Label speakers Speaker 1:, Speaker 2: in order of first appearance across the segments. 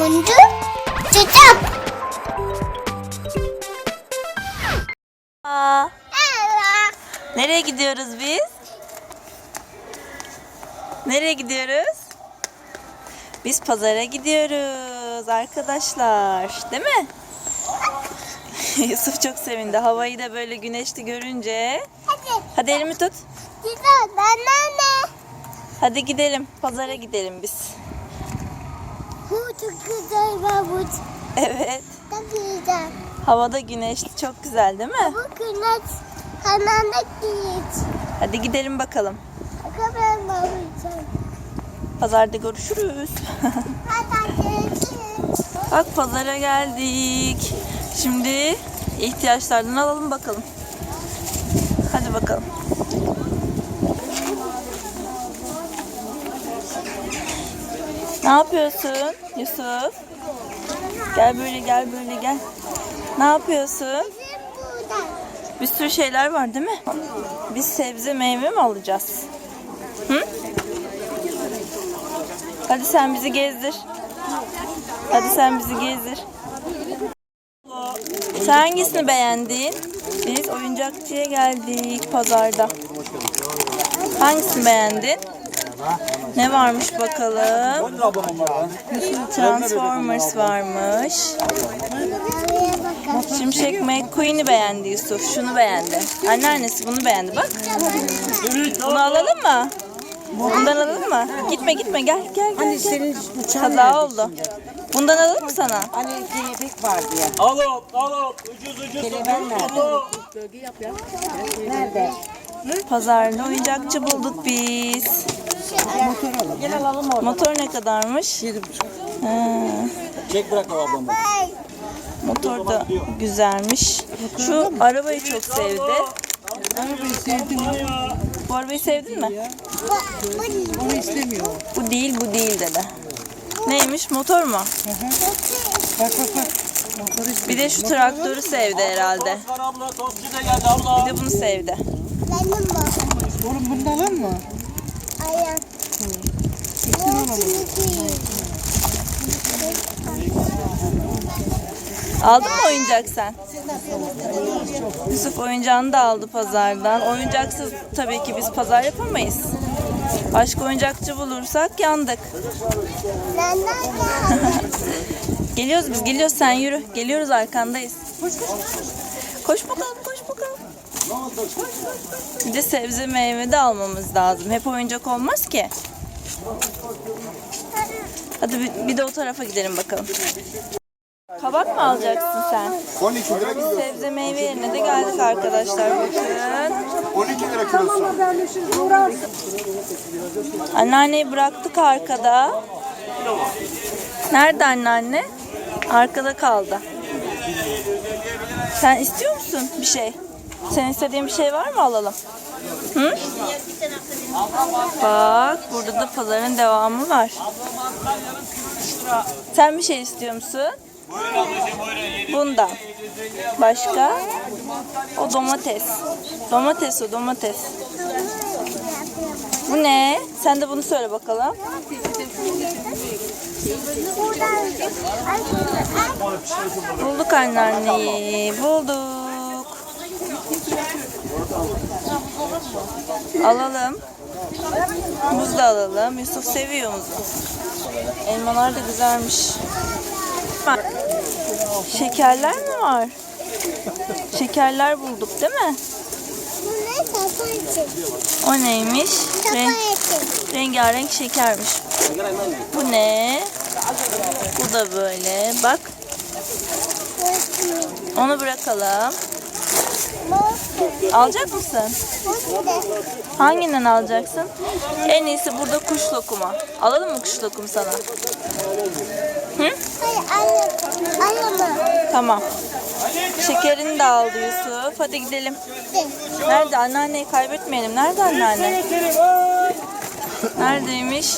Speaker 1: Oyuncu çocuk.
Speaker 2: Aa, nereye gidiyoruz biz? Nereye gidiyoruz? Biz pazara gidiyoruz arkadaşlar. Değil mi? Yusuf çok sevindi. Havayı da böyle güneşli görünce.
Speaker 1: Hadi.
Speaker 2: Hadi elimi tut.
Speaker 1: Güzel. Ben anne.
Speaker 2: Hadi gidelim. Pazara gidelim biz.
Speaker 1: Çok güzel babut.
Speaker 2: Evet.
Speaker 1: Çok güzel.
Speaker 2: Havada güneşli. Çok güzel değil mi?
Speaker 1: Bu güneş hemen de güneş.
Speaker 2: Hadi gidelim bakalım.
Speaker 1: Bakalım babacığım.
Speaker 2: Pazarda görüşürüz. Bak pazara geldik. Şimdi ihtiyaçlardan alalım bakalım. Hadi bakalım. Ne yapıyorsun Yusuf? Gel böyle gel böyle gel. Ne yapıyorsun? Bir sürü şeyler var değil mi? Biz sebze meyve mi alacağız? Hı? Hadi sen bizi gezdir. Hadi sen bizi gezdir. Sen hangisini beğendin? Biz oyuncakçıya geldik pazarda. Hangisini beğendin? Ne varmış bakalım? Transformers varmış. Şimşek McQueen'i beğendi Yusuf. Şunu beğendi. Anneannesi bunu beğendi bak. Bunu alalım mı? Bundan alalım mı? Gitme gitme gel gel gel. Gel.
Speaker 3: senin uçağın
Speaker 2: Kaza oldu. Bundan alalım mı sana?
Speaker 3: Hani kelebek vardı ya.
Speaker 4: Alop, alop, ucuz ucuz.
Speaker 3: Kelebeğin nerede? Nerede?
Speaker 2: Pazarda oyuncakçı bulduk biz.
Speaker 3: Motor alalım. Gel alalım orada.
Speaker 2: Motor ne kadarmış?
Speaker 3: Yedi buçuk.
Speaker 4: Çek bırak ablamı.
Speaker 1: Ay.
Speaker 2: motor da güzelmiş. Şu arabayı çok sevdi.
Speaker 3: Arabayı sevdim.
Speaker 2: Bu arabayı sevdin mi?
Speaker 3: Onu istemiyor.
Speaker 2: Bu değil bu değil dedi. Neymiş motor mu?
Speaker 3: Bak bak bak. Motor.
Speaker 2: Bir de şu traktörü sevdi herhalde.
Speaker 4: Var abla, tostçu da geldi abla.
Speaker 2: Bir de bunu sevdi.
Speaker 1: Bu.
Speaker 3: Oğlum bunu da alalım mı? Alalım.
Speaker 2: Aldın mı oyuncak sen? Yusuf oyuncağını da aldı pazardan. Oyuncaksız tabii ki biz pazar yapamayız. Başka oyuncakçı bulursak yandık. Geliyoruz biz geliyoruz sen yürü. Geliyoruz arkandayız. Koş bakalım koş bakalım. Bir de sebze meyve de almamız lazım. Hep oyuncak olmaz ki. Hadi bir, bir de o tarafa gidelim bakalım. Kabak mı alacaksın sen?
Speaker 5: 12 lira kilosu.
Speaker 2: Sebze meyve yerine de geldik arkadaşlar bakın.
Speaker 5: 12 lira kilosu.
Speaker 2: Anneanneyi bıraktık arkada. Nerede anneanne? Arkada kaldı. Sen istiyor musun bir şey? Sen istediğin bir şey var mı alalım? Hı? Bak burada da pazarın devamı var. Sen bir şey istiyor musun? Bundan. Başka? O domates. Domates o domates. Bu ne? Sen de bunu söyle bakalım. Bulduk anneanneyi. Bulduk. Alalım. Muz da alalım. Yusuf seviyor muzu. Elmalar da güzelmiş. Şekerler mi var? Şekerler bulduk değil mi?
Speaker 1: Bu ne?
Speaker 2: O neymiş?
Speaker 1: İçin.
Speaker 2: rengarenk şekermiş. Bu ne? Bu da böyle. Bak onu bırakalım. Alacak mısın? Hanginden alacaksın? En iyisi burada kuş lokumu. Alalım mı kuş lokumu sana? Hı?
Speaker 1: Hayır mi?
Speaker 2: Tamam. Şekerini de aldı Yusuf. Hadi gidelim. Nerede? Anneanneyi kaybetmeyelim. Nerede anneanne? Neredeymiş?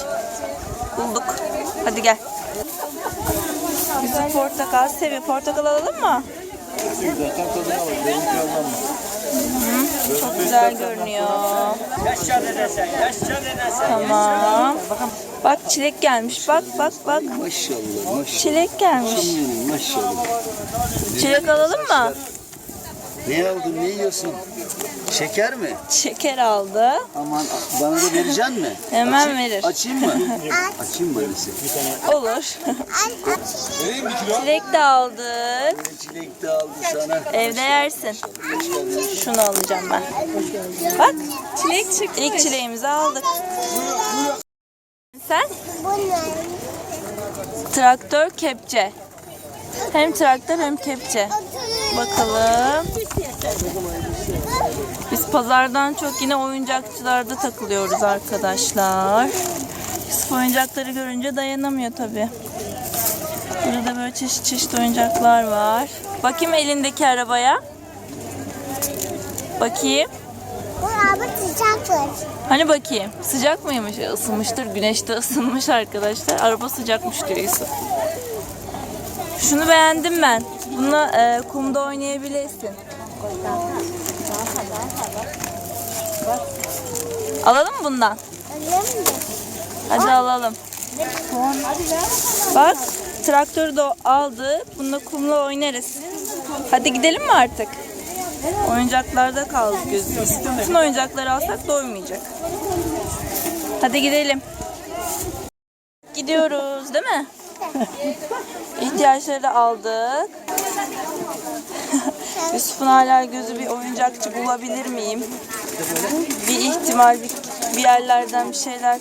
Speaker 2: Bulduk. Hadi gel. Yusuf portakal seviyor. Portakal alalım mı?
Speaker 4: Zaten tadına bak, benimki.
Speaker 2: Çok güzel görünüyor.
Speaker 4: Yaşa yaşa.
Speaker 2: Tamam. Bak çilek gelmiş. Bak bak bak.
Speaker 6: Maşallah maşallah.
Speaker 2: Çilek gelmiş.
Speaker 6: Maşallah.
Speaker 2: Çilek alalım mı?
Speaker 6: Ne aldın ne yiyorsun? Şeker mi?
Speaker 2: Şeker aldı.
Speaker 6: Aman bana da vereceksin mi?
Speaker 2: Hemen
Speaker 6: Açayım-
Speaker 2: verir.
Speaker 6: Açayım mı? Açayım mı öyleyse?
Speaker 2: Olur. Çilek de aldık.
Speaker 6: Çilek de aldı sana.
Speaker 2: Evde yersin. Şunu alacağım ben. Bak çilek çıktı. İlk çileğimizi aldık. Sen? Traktör kepçe. Hem traktör hem kepçe. Bakalım. Biz pazardan çok yine oyuncakçılarda takılıyoruz arkadaşlar. Yusuf oyuncakları görünce dayanamıyor tabi. Burada böyle çeşit çeşit oyuncaklar var. Bakayım elindeki arabaya. Bakayım.
Speaker 1: Bu araba sıcaktır.
Speaker 2: Hani bakayım. Sıcak mıymış? E, Isınmıştır. Güneşte ısınmış arkadaşlar. Araba sıcakmış diyor Yusuf. Şunu beğendim ben. Bununla e, kumda oynayabilirsin. Alalım mı bundan? Hadi alalım. Bak traktörü de aldı. Bununla kumla oynarız. Hadi gidelim mi artık? Oyuncaklarda kaldık gözümüz. Bütün oyuncakları alsak doymayacak. Hadi gidelim. Gidiyoruz değil mi? İhtiyaçları da aldık. Yusuf'un hala gözü bir oyuncakçı bulabilir miyim? Bir ihtimal bir, bir yerlerden bir şeyler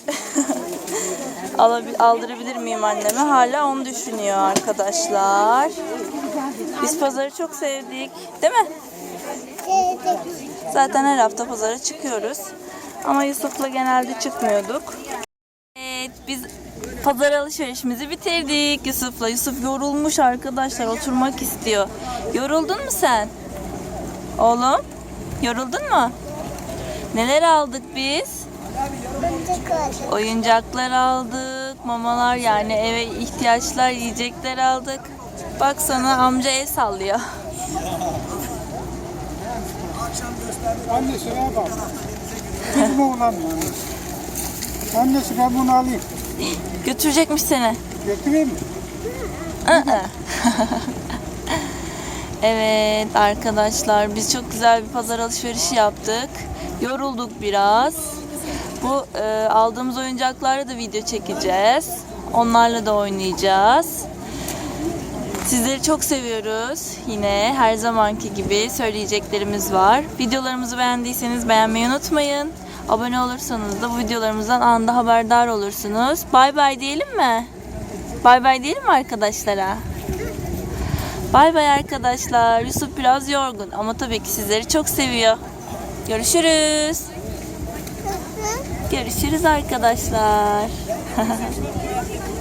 Speaker 2: alabil, aldırabilir miyim anneme? Hala onu düşünüyor arkadaşlar. Biz pazarı çok sevdik. Değil mi? Zaten her hafta pazara çıkıyoruz. Ama Yusuf'la genelde çıkmıyorduk. Evet biz pazar alışverişimizi bitirdik Yusuf'la. Yusuf yorulmuş arkadaşlar oturmak istiyor. Yoruldun mu sen? Oğlum yoruldun mu? Neler aldık biz? Oyuncaklar aldık, mamalar yani eve ihtiyaçlar, yiyecekler aldık. Bak sana amca el sallıyor.
Speaker 7: Annesi ne yapar? Kız mı oğlan mı? Annesi ben bunu alayım.
Speaker 2: Götürecekmiş seni.
Speaker 7: Götüreyim mi?
Speaker 2: Evet arkadaşlar biz çok güzel bir pazar alışverişi yaptık. Yorulduk biraz. Bu e, aldığımız oyuncaklarla da video çekeceğiz. Onlarla da oynayacağız. Sizleri çok seviyoruz. Yine her zamanki gibi söyleyeceklerimiz var. Videolarımızı beğendiyseniz beğenmeyi unutmayın. Abone olursanız da bu videolarımızdan anında haberdar olursunuz. Bay bay diyelim mi? Bay bay diyelim mi arkadaşlara? Bay bay arkadaşlar. Yusuf biraz yorgun ama tabii ki sizleri çok seviyor. Görüşürüz. Görüşürüz arkadaşlar.